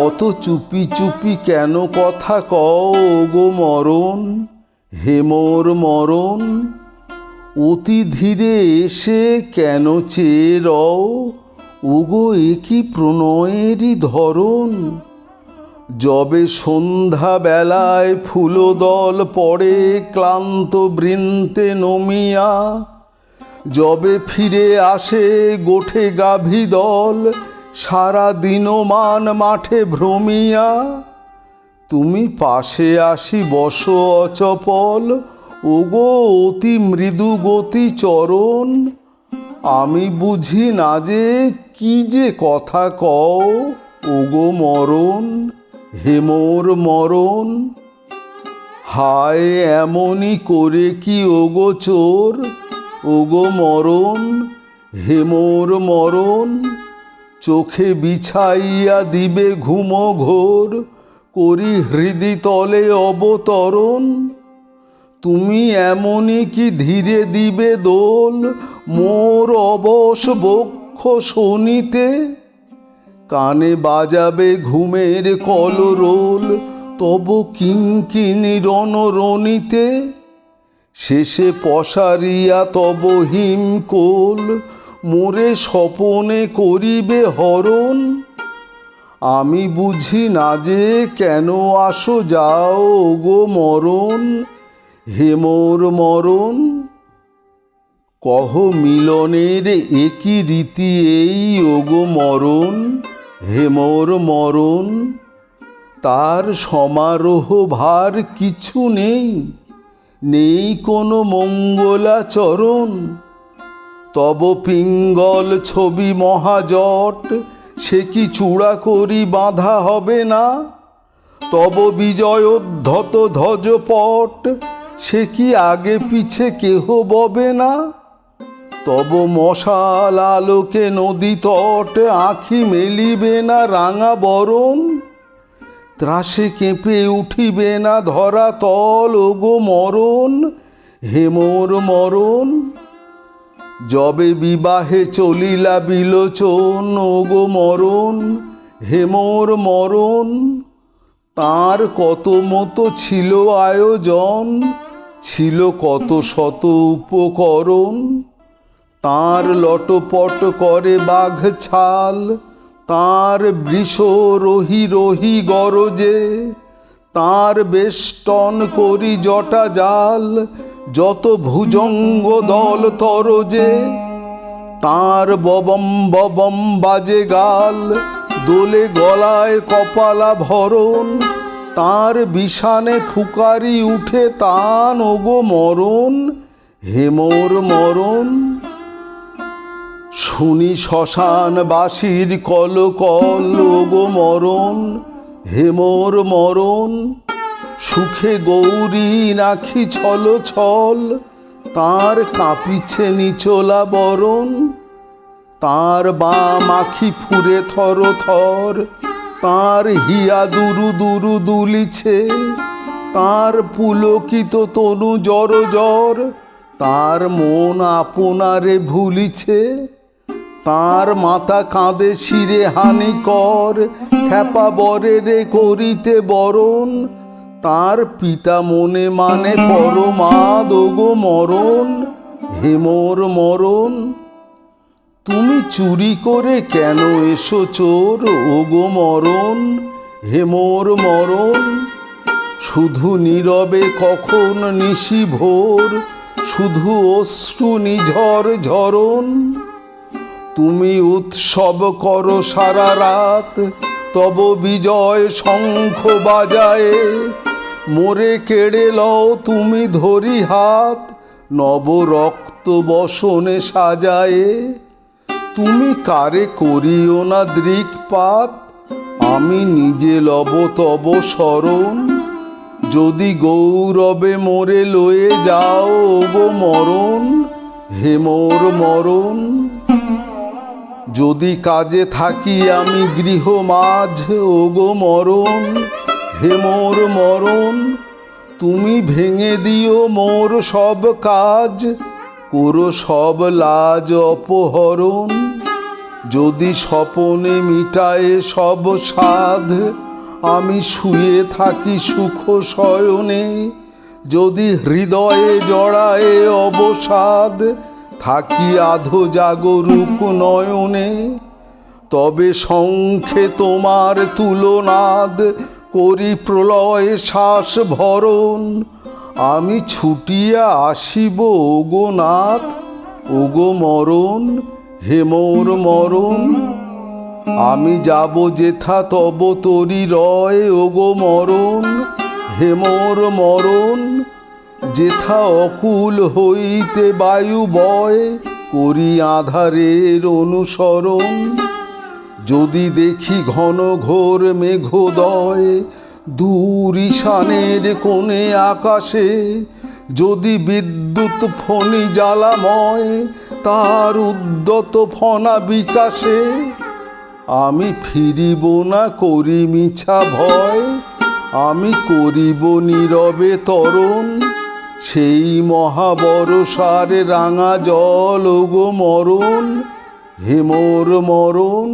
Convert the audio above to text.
অত চুপি চুপি কেন কথা কও গো মরণ? হেমোর মরণ, অতি ধীরে এসে কেন চেয়ে রও? ওগো একই প্রণয়েরই ধরন যবে সন্ধ্যা বেলায় ফুলদল পড়ে ক্লান্ত বৃন্তে নমিয়া, যবে ফিরে আসে গোঠে গাভী দল সারা দিনমান মাঠে ভ্রমিয়া। তুমি পাশে আসি বস অচপল। ওগো, অতি মৃদু গতি চরণ। আমি বুঝি না যে কি যে কথা কও, ওগো মরণ হেমোর মরণ। হায় এমনই করে কি ওগো চোর, ওগো মরণ হেমোর মরণ। চোখে বিছাইয়া দিবে ঘুমো ঘোর করি হৃদি তলে অবতরণ। তুমি এমনই কি ধীরে দিবে দোল, মোর অবশ বক্ষ শনিতে? কানে বাজাবে ঘুমের কলরোল তব কিঙ্কিনি রণরণিতে। শেষে পসারিয়া তব হিম কোল মোরে স্বপনে করিবে হরণ। আমি বুঝি না যে কেন আসো যাও গো মরণ হেমোর মরণ। কহ মিলনের একই রীতি এই ওগো মরণ হেমোর মরণ। তার সমারোহ ভার কিছু নেই নেই কোনো মঙ্গলাচরণ। তব পিঙ্গল ছবি মহাজট, সে কি চূড়া করি বাঁধা হবে না? তব বিজয়োদ্ধত ধ্বজপট, সে কি আগে পিছে কেহ ববে না? তব মশাল আলোকে নদী তট, আখি মেলিবে না রাঙা বরণ? ত্রাসে কেঁপে উঠিবে না ধরা তল, ওগো মরণ, হেমোর মরণ? যবে বিবাহে চলিলা বিলোচন, ওগো মরণ হেমোর মরণ, তার কত মতো ছিল আয়োজন, ছিল কত শত উপকরণ, তার লটপট করে বাঘ ছাল, তার বৃষ রহি রহি গরজে, তার বেষ্টন করি জটা জাল যত ভুজঙ্গ দল তরজে তার ববম ববম বাজে গাল, দোলে গলায় কপালা ভরণ, তার বিষানে ফুকারি উঠে তান, ওগো মরণ হেমোর মরণ। শুনি শ্মশান বাসির কল কল ওগো মরণ হেমোর মরণ। সুখে গৌরী নাখি ছল ছল, তার কাঁপিছে নিচলা বরণ, তার বা মাখি ফুরে থর থর, তার হিয়া দুরু দুরু দুলিছে, তার পুলকিত তনু জর জর, তার মন আপনারে ভুলিছে, তার মাথা কাঁদে শিরে হানি কর খ্যাপা বরেরে করিতে বরণ তার পিতা মনে মানে পরমাদ ওগো মরণ হেমোর মরণ। তুমি চুরি করে কেন এসো চোর, ওগো মরণ হেমোর মরণ? শুধু নীরবে কখন নিশি ভোর, শুধু অশ্রু নিঝর ঝরণ। তুমি উৎসব করো সারা রাত, তব বিজয় শঙ্খ বাজায়ে। মোরে কেড়ে লও তুমি ধরি হাত নব রক্ত বসনে সাজায়ে। তুমি কারে করিও না দৃকপাত, আমি নিজে লব তব স্মরণ যদি গৌরবে মোরে লয়ে যাও ওগো মরণ হেমোর মরণ। যদি কাজে থাকি আমি গৃহ মাঝ ওগো মরণ। হে মোর মরণ, তুমি ভেঙে দিও মোর সব কাজ, করো সব লাজ অপহরণ। যদি স্বপনে মিটায় সব সাধ, আমি শুয়ে থাকি সুখ শয়নে। যদি হৃদয়ে জড়ায়ে অবসাদ, থাকি আধো জাগরূপ নয়নে। তবে শঙ্খে তোমার তুলনাদ করি প্রলয় শ্বাস ভরণ, আমি ছুটিয়া আসিব, ওগো নাথ, ওগো মরণ হেমোর মরণ। আমি যাব যেথা তব তরি রয়, ওগো মরণ হেমোর মরণ। যেথা অকুল হইতে বায়ু বয়, করি আধারের অনুসরণ। যদি দেখি ঘন ঘোর মেঘোদয়, দূর ঈশানের কোণে আকাশে, যদি বিদ্যুৎ ফণি জ্বালাময়, তার উদ্যত ফনা বিকাশে, আমি ফিরিব না করি মিছা ভয়, আমি করিব নীরবে তরণ। সেই মহাবরসার রাঙা জল ওগো মরণ হেমোর মরণ।